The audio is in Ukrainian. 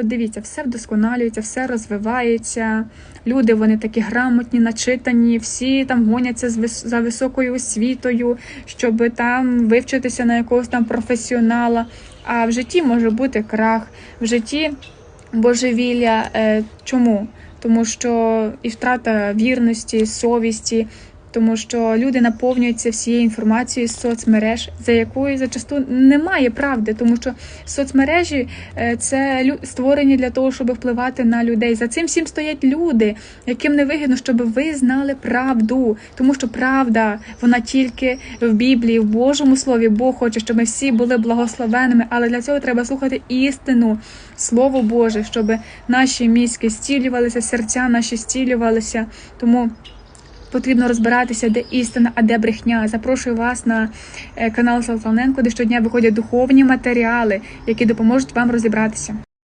От дивіться, все вдосконалюється, все розвивається. Люди вони такі грамотні, начитані, всі там гоняться за високою освітою, щоб там вивчитися на якогось там професіонала. А в житті може бути крах, в житті божевілля. Е, Чому? Тому що і втрата вірності, совісті, тому що люди наповнюються всією інформацією з соцмереж, за якою зачасту немає правди, тому що соцмережі е, це створені для того, щоб впливати на людей. За цим всім стоять люди, яким не вигідно, щоб ви знали правду, тому що правда вона тільки в Біблії, в Божому слові. Бог хоче, щоб ми всі були благословеними, але для цього треба слухати істину, Слово Боже, щоб наші мізки стілювалися, серця наші стілювалися. Тому потрібно розбиратися, де істина, а де брехня. Запрошую вас на е, канал Салтаненко, де щодня виходять духовні матеріали, які допоможуть вам розібратися.